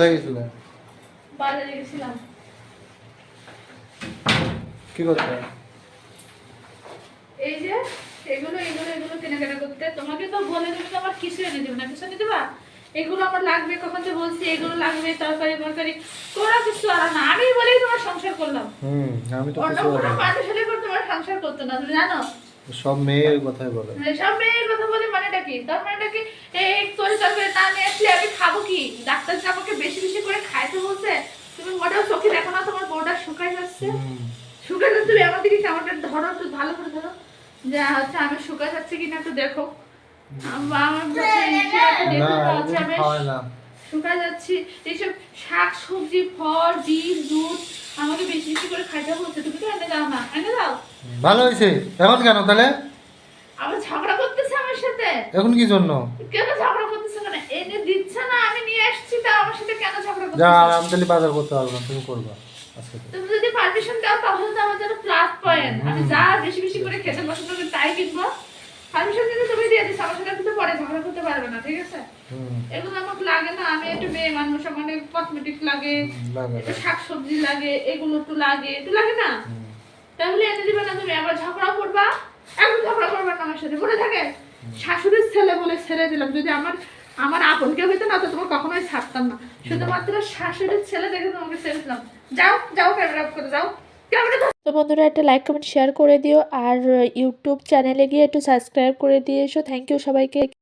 কোথায় গেছিলাম। কি করতে? এই যে এগুলো এগুলো এগুলো কেনাকাটা করতে। তোমাকে তো বলে তুমি আমার কিছু এনে দেবে না। কিছু এনে দেবা এগুলো আমার লাগবে কখন তো বলছি এগুলো লাগবে তরকারি তরকারি তোরা কিছু আর না। আমি বলেই তোমার সংসার করলাম। হুম আমি তো কিছু বলি না। পাশাপাশি করে তোমার সংসার করতো না তুমি জানো? সব মেয়ে ওই কথাই বলে। মানে সব মেয়ের কথা বলে মানেটা কি? তার মানেটা কি? এই তরি তরকারি না নিয়ে আসলে আমি খাব কি? ডাক্তার যে আমাকে বেশি বেশি করে খাইতে বলছে তুমি মোটেও চোখে দেখো না তোমার বউটা শুকাই যাচ্ছে। শুকাই যাচ্ছে তুমি আমার দিকে কেমনটা ধরো একটু ভালো করে ধরো। যা হচ্ছে আমি শুকাই যাচ্ছে কিনা একটু দেখো। আম- আমার বলছে, "ইসে, একটু দেখো না তো, হচ্ছে এরকম আমি খাওয়ায় না। শুকাই যাচ্ছি। এইসব শাক সবজি ফল ডিম দুধ আমাকে বেশি বেশি করে খাইতে বলছে। তুমি তো এনে দাও না এনে দাও। ভালো হয়েছে। এখন কেন তাহলে? আবার ঝগড়া করতেছে আমার সাথে। এখন কি জন্য? কেন ঝগড়া করতেছে কেন এনে দিচ্ছে না আমি নিয়ে আসছি তা আমার সাথে কেন ঝগড়া যা আমি তাহলে বাজার করতে পারব না তুমি করবা তুমি যদি পারমিশন দাও তাহলে তো আমার জন্য প্লাস পয়েন্ট আমি যা বেশি বেশি করে খেতে পছন্দ করি তাই কিনবো। পারমিশন দিলে তুমি দিয়ে দিচ্ছ আমার সাথে করতে পারবে না ঠিক আছে? এগুলো আমাকে লাগে না আমি একটু মেয়ে মানুষ আমার কসমেটিক লাগে একটু শাকসবজি লাগে এগুলো একটু লাগে একটু লাগে না? তাহলে এনে দিবে না তুমি আবার ঝগড়া করবা? একদম ঝগড়া করবা না আমার সাথে বলে থাকে শাশুড়ির ছেলে বলে ছেড়ে দিলাম যদি আমার আমার আপন কেউ হইতো না তো তোমার কখনোই ছাড়তাম না। শুধুমাত্র শাশুড়ির ছেলে দেখে তোমাকে ছেড়ে দিলাম। যাও যাও ক্যামেরা অফ করে যাও। তো বন্ধুরা একটা লাইক কমেন্ট শেয়ার করে দিও আর ইউটিউব চ্যানেলে গিয়ে একটু সাবস্ক্রাইব করে দিয়ে এসো। থ্যাংক ইউ সবাইকে।